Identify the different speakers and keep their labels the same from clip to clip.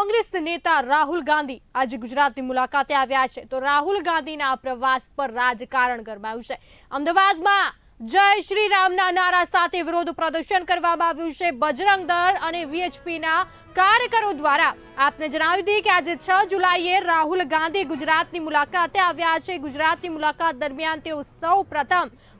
Speaker 1: કોંગ્રેસ નેતા રાહુલ ગાંધી આજે ગુજરાતની મુલાકાતે આવ્યા છે. તો રાહુલ ગાંધીના પ્રવાસ પર રાજકારણ ગરમાયું છે. અમદાવાદમાં જય શ્રી રામના નારા સાથે વિરોધ પ્રદર્શન કરવામાં આવ્યું છે. બજરંગ દળ અને વીએચપીના કાર્યકરો દ્વારા આપને જણાવી દઈએ કે આજે છ જુલાઈએ રાહુલ ગાંધી ગુજરાતની મુલાકાતે આવ્યા છે. ગુજરાતની મુલાકાત દરમિયાન તેઓ સૌ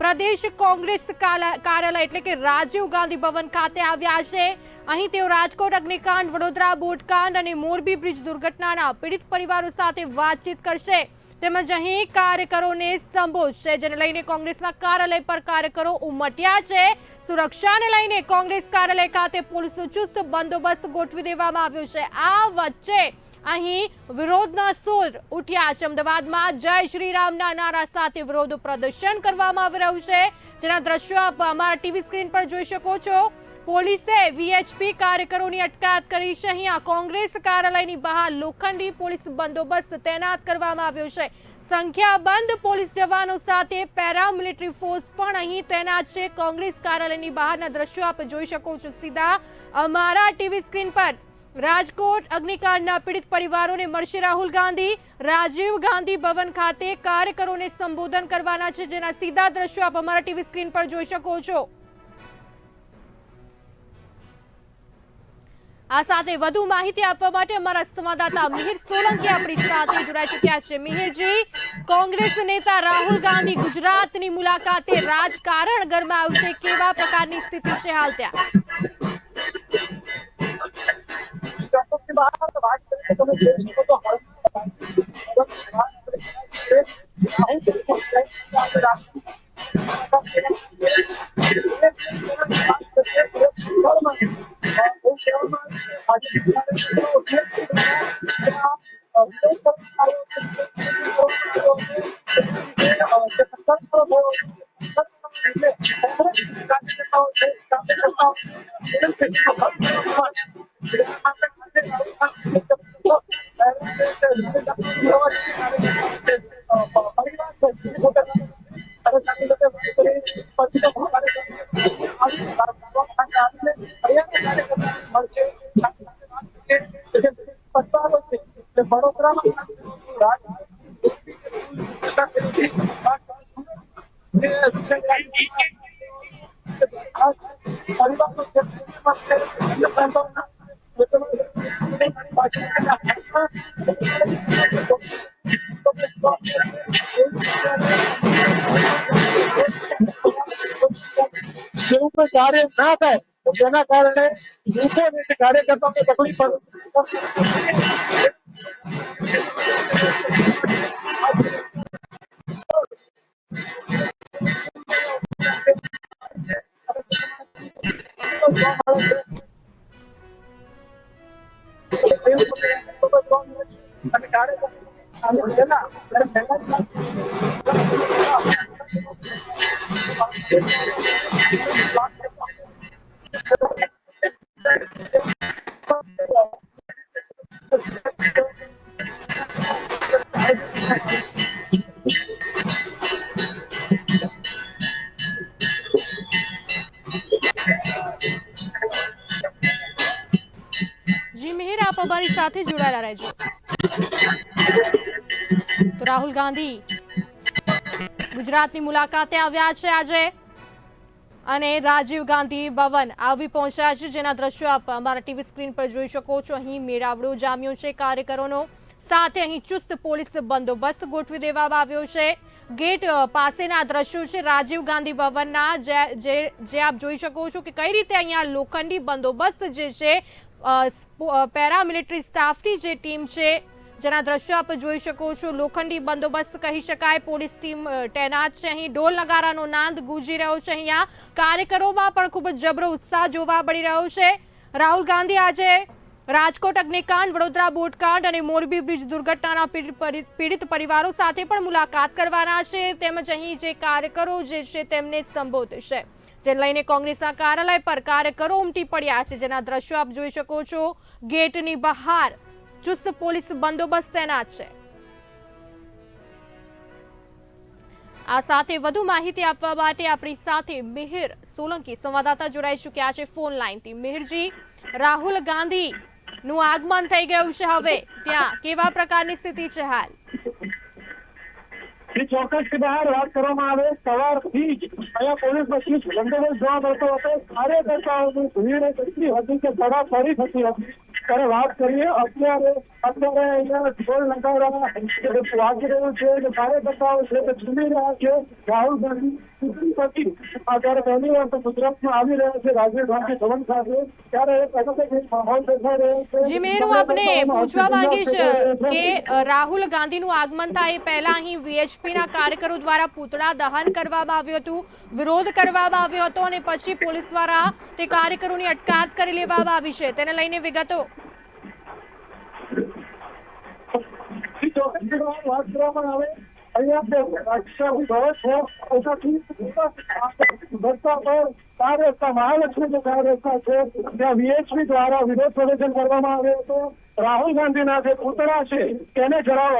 Speaker 1: પ્રદેશ કોંગ્રેસ કાર્યાલય એટલે કે રાજીવ ગાંધી ભવન ખાતે આવ્યા છે. અહીં તેઓ રાજકોટ, અગ્નિકાંડ, વડોદરા, બોટકાંડ અને મોરબી બ્રિજ દુર્ઘટનાના પીડિત પરિવારો સાથે વાતચીત કરશે. તેમજ અહીં કાર્યકરોને સંબોધશે, જેને લઈને કોંગ્રેસના કાર્યાલય પર કાર્યકરો ઉમટ્યા છે. સુરક્ષાને લઈને કોંગ્રેસ કાર્યાલય ખાતે પોલીસનો ચુસ્ત બંદોબસ્ત ગોઠવી દેવામાં આવ્યો છે. આ વચ્ચે અહીં વિરોધના સૂર ઉઠ્યા છે. અમદાવાદમાં જય શ્રી રામના નારા સાથે વિરોધ પ્રદર્શન કરવામાં આવી રહ્યું છે. જેના દ્રશ્યો આપ અમારા ટીવી સ્ક્રીન પર જોઈ શકો છો. પોલીસે વીએચપી કાર્યકરોની અટકાયત કરી છે. અહીંયા કોંગ્રેસ કાર્યાલયની બહાર લોખંડી પોલીસ બંદોબસ્ત તૈનાત કરવામાં આવ્યો છે. સંખ્યાબંધ પોલીસ જવાનો સાથે પેરામિલિટરી ફોર્સ પણ અહીં તૈનાત છે. કોંગ્રેસ કાર્યાલયની બહારના દ્રશ્યો આપ જોઈ શકો છો સીધા અમારા ટીવી સ્ક્રીન પર. રાજકોટ અગ્નિકાંડના પીડિત પરિવારોને મળશે રાહુલ ગાંધી. રાજીવ ગાંધી ભવન ખાતે કાર્યકરોને સંબોધન કરવાના છે. જેના સીધા દ્રશ્યો આપ અમારા ટીવી સ્ક્રીન પર જોઈ શકો છો. આ સાથે વધુ માહિતી આપવા માટે અમારા સંવાદદાતા મિહિર સોલંકી આપણી સાથે જોડાઈ ચૂક્યા છે. મિહિરજી, કોંગ્રેસ નેતા રાહુલ ગાંધી ગુજરાતની મુલાકાતે રાજકારણ ગરમાયું છે. કેવા પ્રકારની સ્થિતિ છે હાલ ત્યાં?
Speaker 2: ચોક્કસની કોઈ કાર્ય ના થાય તો તેના કારણે લોકોને જે કાર્યકર્તાઓને તકલીફ પડે
Speaker 1: જી મિહિર, આપ અમારી સાથે જોડાયેલા રહેજો. તો રાહુલ ગાંધી ગુજરાતની મુલાકાતે આવ્યા છે આજે અને રાજીવ ગાંધી ભવન આવી પહોંચ્યા છે, જેના દ્રશ્યો આપ અમારા ટીવી સ્ક્રીન પર જોઈ શકો છો. અહીં મેળાવડો જામ્યો છે કાર્યકરોનો. સાથે અહીં ચુસ્ત પોલીસ બંદોબસ્ત ગોઠવી દેવામાં આવ્યો છે. ગેટ પાસેના દ્રશ્યો છે રાજીવ ગાંધી ભવનના. જે જે આપ જોઈ શકો છો કે કઈ રીતે અહીંયા લોખંડી બંદોબસ્ત જે છે પેરામિલિટરી સ્ટાફની જે ટીમ છે, જેના દ્રશ્યો આપ જોઈ શકો છો. લોખંડી બંદોબસ્ત કહી શકાય, પોલીસ ટીમ તૈનાત છે. અહીં ઢોલ નગારાનો નાદ ગુંજી રહ્યો છે. અહીંયા કાર્યકરોમાં પણ ખૂબ જ જબરો ઉત્સાહ જોવા મળી રહ્યો છે. રાહુલ ગાંધી આજે રાજકોટ અગ્નિકાંડ, વડોદરા બોટકાંડ અને મોરબી બ્રિજ દુર્ઘટનાના પીડિત પરિવારો સાથે પણ મુલાકાત કરવાના છે. તેમજ અહીં જે કાર્યકરો જે છે તેમને સંબોધશે જે લઈને કોંગ્રેસના કાર્યાલય પર કાર્યકરો ઉમટી પડ્યા છે. જેના દ્રશ્યો આપ જોઈ શકો છો. ગેટની બહાર ચુસ્ત પોલીસ બંદોબસ્ત તૈનાત છે. આ સાથે વધુ માહિતી આપવા માટે આપણી સાથે મિહિર સોલંકી. સંવાદદાતા જોડાઈ ચૂક્યા છે ફોન લાઈનથી મિહિરજી, રાહુલ ગાંધી નું આગમન થઈ ગયું છે હવે. ત્યાં કેવા પ્રકારની સ્થિતિ છે હાલ?
Speaker 3: ચોક્કસ બહાર વાત કરવામાં આવે, સવારથી જ અહીંયા પોલીસ બસની બંદોબસ્ત જોવા મળતો હતો. કાર્યકર્તાઓની ભીડ એટલી હતી કે ધડા ફરી થતી હતી. ત્યારે વાત કરીએ અત્યારે અત્યારે અહીંયા ઢોલ નગારા વાગી રહ્યું છે કે કાર્યકર્તાઓ છે તે ઝૂમી રહ્યા છે. રાહુલ ગાંધી ચૂંટણી પછી અત્યારે પહેલી વાર તો ગુજરાતમાં આવી રહ્યા છે રાજીવ ગાંધી ભવન સાથે ત્યારે એક અલગ જ માહોલ દેખાઈ રહ્યો છે.
Speaker 1: જી મેર આપને પૂછવા માંગીશ કે રાહુલ ગાંધીનું આગમન થાય એ પહેલા અહીં વીએચપી ના કાર્યકરો દ્વારા પૂતળા દહન કરવામાં આવ્યું હતું વિરોધ કરવામાં આવ્યો હતો અને પછી પોલીસ દ્વારા તે કાર્યકરોની અટકાયત કરી લેવામાં આવી છે. તેને લઈને વિગતો
Speaker 3: ચોક્કસથી વાત કરવામાં રાહુલ ગાંધીના જે પુતળા છે, તેને જરા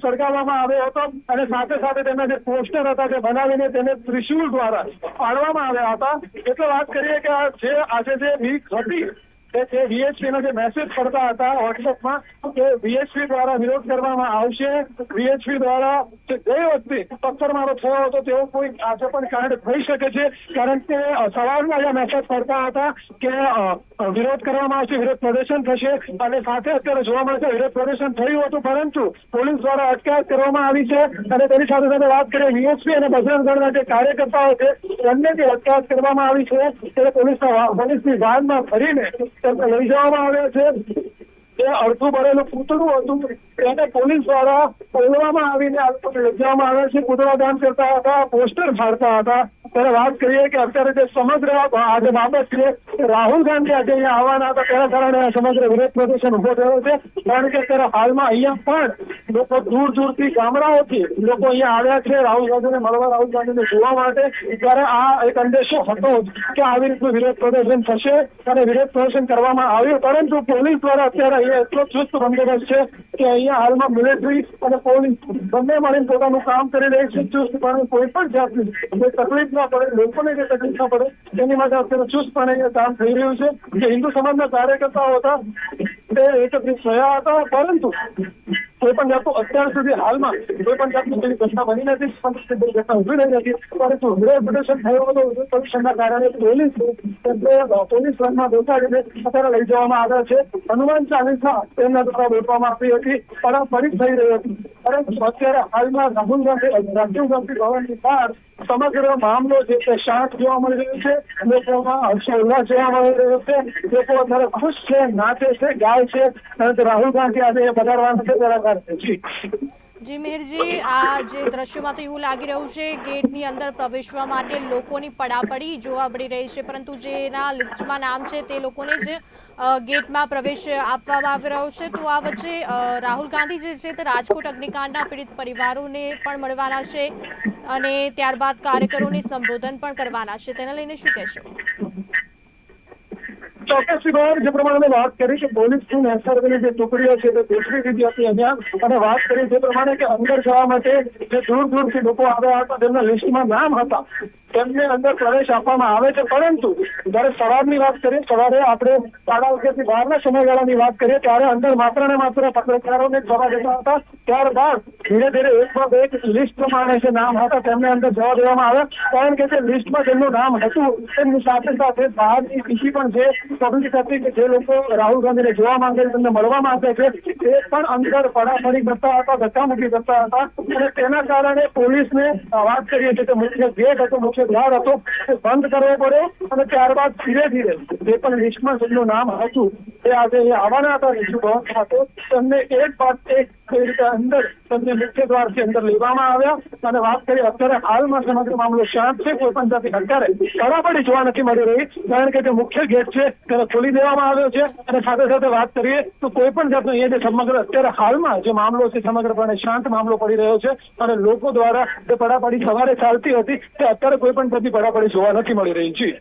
Speaker 3: સળગાવવામાં આવ્યો હતો અને સાથે સાથે તેના જે પોસ્ટર હતા તે બનાવીને તેને ત્રિશુલ દ્વારા પાડવામાં આવ્યા હતા. એટલે વાત કરીએ કે આ જે આજે જે બીક હતી તે VHP નો જે મેસેજ કરતા હતા વોટ્સએપમાં કે વીએચપી દ્વારા વિરોધ કરવામાં આવશે. વીએચપી દ્વારા ગઈ વખતે પથ્થરમારો થયો હતો તેવો કોઈ આજે પણ કાંડ થઈ શકે છે. કારણ કે સવારના જે મેસેજ કરતા હતા કે વિરોધ કરવામાં આવશે, વિરોધ પ્રદર્શન થશે. અને સાથે અત્યારે જોવા મળે છે વિરોધ પ્રદર્શન થયું હતું, પરંતુ પોલીસ દ્વારા અટકાયત કરવામાં આવી છે. અને તેની સાથે સાથે વાત કરીએ વીએચપી અને બજરંગ દળના જે કાર્યકર્તાઓ છે, તેમને જે અટકાયત કરવામાં આવી છે, ત્યારે પોલીસના પોલીસની વાનમાં ફરીને તેમને લઈ જવામાં આવ્યા છે. તે અડધું ભરેલું પૂતળું હતું. તેને પોલીસ દ્વારા બોલવામાં આવીને લઈ જવામાં આવ્યા છે. પૂતળા દાન કરતા હતા, પોસ્ટર ફાડતા હતા. ત્યારે વાત કરીએ કે અત્યારે જે સમગ્ર આજે બાબત છે, રાહુલ ગાંધી આજે અહીંયા આવવાના હતા. તેના કારણે સમગ્ર વિરોધ પ્રદર્શન ઊભો થયો છે. કારણ કે અત્યારે હાલમાં અહીંયા પણ લોકો દૂર દૂરથી ગામડાઓથી લોકો અહીંયા આવ્યા છે રાહુલ ગાંધીને મળવા, રાહુલ ગાંધીને જોવા માટે. ત્યારે આ એક અંદેશો હતો કે આવી રીતનું વિરોધ પ્રદર્શન થશે અને વિરોધ પ્રદર્શન કરવામાં આવ્યું. પરંતુ પોલીસ દ્વારા અત્યારે અહીંયા એટલો ચુસ્ત બંદોબસ્ત છે કે અહીંયા હાલમાં મિલિટરી અને પોલીસ બંને મળીને પોતાનું કામ કરી રહી છે ચુસ્તપણે. કોઈ પણ જાતની તકલીફ ના પડે, લોકોને જે તકલીફ ના પડે, તેની માટે અત્યારે ચુસ્તપણે કામ થઈ રહ્યું છે. જે હિન્દુ સમાજના કાર્યકર્તાઓ હતા, તે એકત્રિત થયા હતા, પરંતુ કોઈ પણ જાતનું અત્યાર સુધી હાલમાં કોઈ પણ જાતની કોઈ ઘટના બની નથી ઘટના ઊભી રહી નથી. પરંતુ હૃદય પ્રદર્શન થયો હતું પ્રદર્શનના કારણે પોલીસ પોલીસ વનમાં બેસાડીને અત્યારે લઈ જવામાં આવ્યા છે. હનુમાન ચાલીસા તેમના દ્વારા બેઠવામાં આવી હતી પારંપરિક થઈ રહી હતી. પરંતુ અત્યારે હાલમાં રાહુલ ગાંધી રાજીવ ગાંધી ભવનની બહાર સમગ્ર મામલો જે છે શાંત જોવા મળી રહ્યો છે. લોકોમાં હર્ષોલ્લાસ જોવા મળી રહ્યો છે. લોકો અત્યારે ખુશ છે, નાચે છે, ગાય છે. રાહુલ ગાંધી આજે પધારવાના છે, જરા જી.
Speaker 1: જી મિહિરજી આ જે દ્રશ્યોમાં તો એવું લાગી રહ્યું છે, ગેટની અંદર પ્રવેશવા માટે લોકોની પડાપડી જોવા મળી રહી છે, પરંતુ જેના લિસ્ટમાં નામ છે તે લોકોને જ ગેટમાં પ્રવેશ આપવામાં આવી રહ્યો છે. તો આ વચ્ચે રાહુલ ગાંધી જે છે તે રાજકોટ અગ્નિકાંડના પીડિત પરિવારોને પણ મળવાના છે અને ત્યારબાદ કાર્યકરોને સંબોધન પણ કરવાના છે. તેને લઈને શું કહેશો?
Speaker 3: ચોક્કસથી બહાર જે પ્રમાણે વાત કરી કે પોલીસની એસઆરબીની જે ટુકડીઓ છે, તે ગોઠવી દીધી હતી અહીંયા અને વાત કરી જે પ્રમાણે કે અંદર જવા માટે જે દૂર દૂરથી લોકો આવ્યા હતા, તેમના લિસ્ટમાં નામ હતા. તેમને અંદર પ્રવેશ આપવામાં આવે છે. પરંતુ જ્યારે સવારની વાત કરીએ, સવારે આપણે સાડા અગિયારથી બહારના સમયગાળાની વાત કરીએ, ત્યારે અંદર માત્ર ને માત્ર પત્રકારોને જવા દેતા હતા. ત્યારબાદ ધીરે ધીરે એક બાદ એક લિસ્ટ પ્રમાણે જે નામ હતા, તેમને અંદર જવા દેવામાં આવ્યા. કારણ કે જે લિસ્ટમાં જેમનું નામ હતું તેમની સાથે સાથે બહારની બીજી પણ જે પબ્લિક હતી કે જે લોકો રાહુલ ગાંધીને જોવા માંગે તેમને મળવા માંગે છે, તે પણ અંદર પડાપડી કરતા હતા ધક્કામુક્કી કરતા હતા. અને તેના કારણે પોલીસને વાત કરીએ છીએ કે ગેટ હતો મુખ્ય દ્વાર હતો બંધ કરવો પડ્યો અને ત્યારબાદ ધીરે ધીરે જે પણ લિસ્ટમાં જેમનું નામ હતું તે આજે આવવાના હતા રીજુ ખાતે તેમને એક બાદ એક રીતે અંદર તેમને મુખ્ય દ્વારથી અંદર લેવામાં આવ્યા અને વાત કરી અત્યારે હાલમાં સમગ્ર મામલો શાંત છે, કોઈ પણ જાતિ અત્યારે પડાપડી જોવા નથી મળી રહી. કારણ કે જે મુખ્ય ગેટ છે, તેને ખોલી દેવામાં આવ્યો છે અને સાથે સાથે વાત કરીએ તો કોઈ પણ જાતનો અહીંયા જે સમગ્ર અત્યારે હાલમાં જે મામલો છે, સમગ્રપણે શાંત મામલો પડી રહ્યો છે અને લોકો દ્વારા જે પડાપડી સવારે ચાલતી હતી તે અત્યારે કોઈ પણ જાતની પડાપડી જોવા નથી મળી રહી. જી.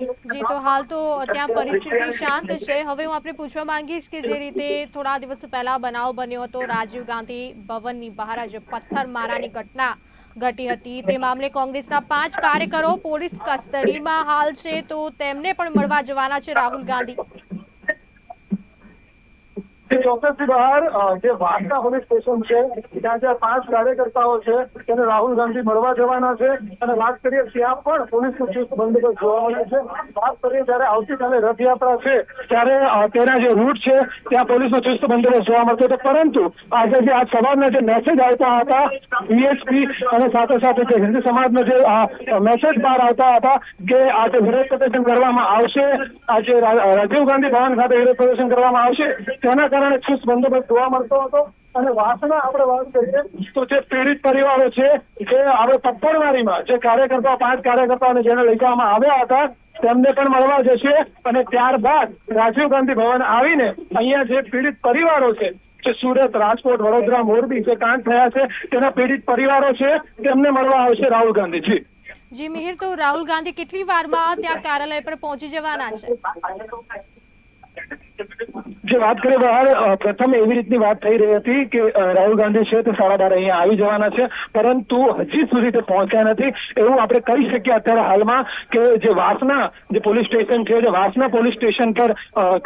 Speaker 1: જી, તો હાલ તો ત્યાં પરિસ્થિતિ શાંત છે. હવે હું આપણે પૂછવા માંગીશ કે જે રીતે થોડા દિવસ પહેલા બનાવ બન્યો હતો, રાજીવ ગાંધી ભવનની બહાર જ પથ્થર મારાની ઘટના ઘટી હતી. તે મામલે કોંગ્રેસના પાંચ કાર્યકરો પોલીસ કસ્ટડીમાં હાલ છે, તો તેમને પણ મળવા જવાના છે રાહુલ ગાંધી.
Speaker 3: એ ચોક્કસથી બહાર જે વાંકા પોલીસ સ્ટેશન છે, ત્યાં જે પાંચ કાર્યકર્તાઓ છે, તેને રાહુલ ગાંધી મળવા જવાના છે. અને વાત કરીએ ત્યાં પણ પોલીસનું ચુસ્ત બંદોબસ્ત જોવા મળે છે. વાત કરીએ જ્યારે આવતીકાલે રથયાત્રા છે, ત્યારે તેના જે રૂટ છે, ત્યાં પોલીસનો ચુસ્ત બંદોબસ્ત જોવા મળતો હતો. પરંતુ આજે જે આજ સવારના જે મેસેજ આવતા હતા બીએસપી અને સાથે સાથે જે હિન્દુ સમાજનો જે મેસેજ બહાર આવતા હતા કે આજે વિરોધ પ્રદર્શન કરવામાં આવશે, આજે રાજીવ ગાંધી ભવન ખાતે વિરોધ પ્રદર્શન કરવામાં આવશે, તેના કારણે ચુસ્ત બંદોબસ્ત જોવા મળતો હતો અને વાસણા આપણે વાત કરીએ તો જે પીડિત પરિવારો છે જે હવે પપ્પડવારીમાં જે કાર્યકર્તા પાંચ કાર્યકર્તાઓને જેને લઈ આવ્યા હતા, તેમને પણ મળવા જશે અને ત્યારબાદ રાજીવ ગાંધી ભવન આવીને અહીંયા જે પીડિત પરિવારો છે, જે સુરત, રાજકોટ, વડોદરા, મોરબી જે કાંડ થયા છે, તેના પીડિત પરિવારો છે, તેમને મળવા આવશે રાહુલ ગાંધીજી.
Speaker 1: જી મિહિર, તો રાહુલ ગાંધી કેટલી વારમાં ત્યાં કાર્યાલય પર પહોંચી જવાના છે?
Speaker 3: જે વાત કરીએ બહાર પ્રથમ એવી રીતની વાત થઈ રહી હતી કે રાહુલ ગાંધી છે તે સાડા બાર અહીંયા આવી જવાના છે, પરંતુ હજી સુધી તે પહોંચ્યા નથી. એવું આપણે કહી શકીએ અત્યારે હાલમાં કે જે વાસના, જે પોલીસ સ્ટેશન છે, જે વાસના પોલીસ સ્ટેશન પર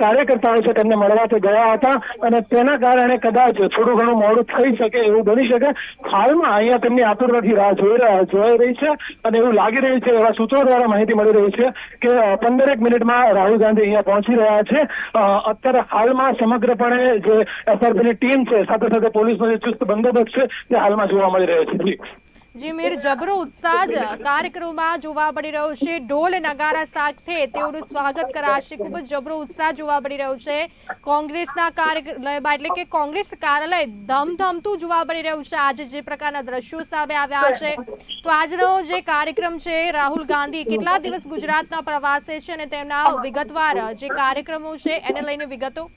Speaker 3: કાર્યકર્તાઓ છે, તેમને મળવા તે ગયા હતા. અને તેના કારણે કદાચ થોડું ઘણું મોડું થઈ શકે એવું બની શકે. હાલમાં અહીંયા તેમની આતુરતાથી રાહ જોઈ રહ્યા, જોઈ રહી છે. અને એવું લાગી રહ્યું છે, એવા સૂત્રો દ્વારા માહિતી મળી રહી છે કે પંદરેક મિનિટમાં રાહુલ ગાંધી અહીંયા પહોંચી રહ્યા છે. અત્યારે અત્યારે હાલમાં સમગ્રપણે જે એસઆરપીની ટીમ છે, સાથે સાથે પોલીસનો જે ચુસ્ત બંદોબસ્ત છે, તે હાલમાં જોવા મળી રહ્યો છે. જી.
Speaker 1: જી જબરો ઉત્સાહ કાર્યક્રમમાં જોવા મળી રહ્યો છે. ઢોલ, નગારા સાથે તેઓનું સ્વાગત કરાશે. ખૂબ જ જબરો ઉત્સાહ જોવા મળી રહ્યો છે. કોંગ્રેસના કાર્યાલયમાં એટલે કે કોંગ્રેસ કાર્યાલય ધમધમતું જોવા મળી રહ્યું છે. આજે જે પ્રકારના દ્રશ્યો સામે આવ્યા છે. તો આજનો જે કાર્યક્રમ છે, રાહુલ ગાંધી કેટલા દિવસ ગુજરાતના પ્રવાસે છે અને તેમના વિગતવાર જે કાર્યક્રમો છે, એને લઈને વિગતો?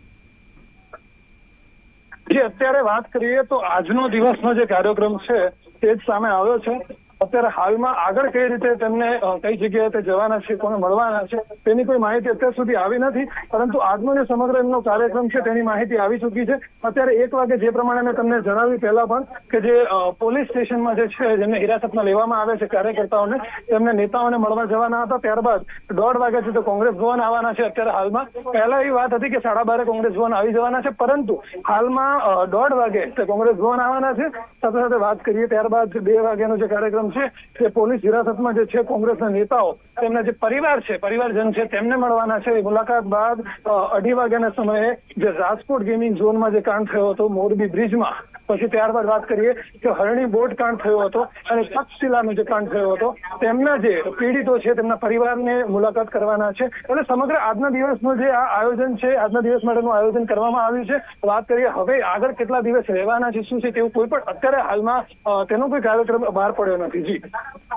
Speaker 3: જે, અત્યારે વાત કરીએ તો આજનો દિવસનો જે કાર્યક્રમ છે, તે જ સામે આવ્યો છે. અત્યારે હાલમાં આગળ કઈ રીતે તેમને કઈ જગ્યાએ તે જવાના છે, કોને મળવાના છે, તેની કોઈ માહિતી અત્યાર સુધી આવી નથી, પરંતુ આજનો જે સમગ્ર એમનો કાર્યક્રમ છે તેની માહિતી આવી ચૂકી છે. અત્યારે એક વાગે જે પ્રમાણે મેં તમને જણાવ્યું પહેલા પણ કે જે પોલીસ સ્ટેશનમાં જે છે, જેમને હિરાસતમાં લેવામાં આવે છે કાર્યકર્તાઓને, તેમને નેતાઓને મળવા જવાના હતા. ત્યારબાદ દોઢ વાગ્યા સુધી કોંગ્રેસ ભવન આવવાના છે અત્યારે હાલમાં. પહેલા એવી વાત હતી કે સાડા બારે કોંગ્રેસ ભવન આવી જવાના છે, પરંતુ હાલમાં દોઢ વાગે કોંગ્રેસ ભવન આવવાના છે. સાથે સાથે વાત કરીએ ત્યારબાદ બે વાગ્યાનો જે કાર્યક્રમ છે તે પોલીસ હિરાસતમાં જે છે કોંગ્રેસના નેતાઓ, તેમના જે પરિવાર છે, પરિવારજન છે, તેમને મળવાના છે. એ મુલાકાત બાદ અઢી વાગ્યાના સમયે જે રાજકોટ ગેમિંગ ઝોનમાં જે કાંડ થયો હતો મોરબી બ્રિજમાં પછી ત્યારબાદ વાત કરીએ કે હરણી બોટ કાંડ થયો હતો અને તક્ષશિલાનો જે કાંડ થયો હતો, તેમના જે પીડિતો છે, તેમના પરિવારને મુલાકાત કરવાના છે. એટલે સમગ્ર આજના દિવસનું જે આ આયોજન છે, આજના દિવસ માટેનું આયોજન કરવામાં આવ્યું છે. વાત કરીએ હવે આગળ કેટલા દિવસ રહેવાના છે, શું છે તેવું કોઈ પણ અત્યારે હાલમાં તેનો કોઈ કાર્યક્રમ બહાર પડ્યો નથી. જી.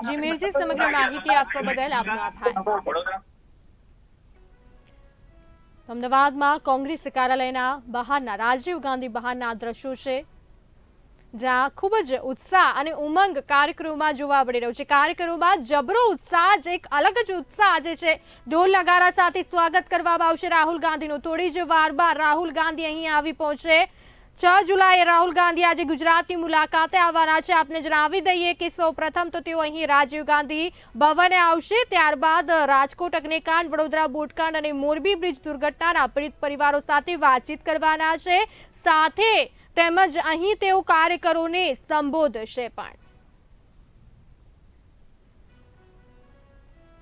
Speaker 1: જી મિહિરજી સમગ્ર માહિતી આપવા બદલ અમદાવાદમાં કોંગ્રેસ કાર્યાલયના બહારના, રાજીવ ગાંધી બહારના દ્રશ્યો છે. જ્યાં ખૂબ જ ઉત્સાહ અને ઉમંગ કાર્યક્રમમાં જોવા મળી રહ્યો છે. કાર્યક્રમમાં જબરો ઉત્સાહ જ એક અલગ જ ઉત્સાહ જે છે. ઢોલ નગારા સાથે સ્વાગત કરવામાં આવશે રાહુલ ગાંધીનું. થોડી જ વારમાં રાહુલ ગાંધી અહીં આવી પહોંચે. છ જુલાઈએ રાહુલ ગાંધી આજે ગુજરાતની મુલાકાતે આવવાના છે. આપને જણાવી દઈએ કે સૌ પ્રથમ તો તેઓ અહીં રાજીવ ગાંધી ભવને આવશે. ત્યારબાદ રાજકોટ, અગ્નિકાંડ, વડોદરા, બોટકાંડ અને મોરબી બ્રિજ દુર્ઘટનાના પીડિત પરિવારો સાથે વાતચીત કરવાના છે. સાથે તેમજ અહીં તેઓ કાર્યકરોને સંબોધશે પણ.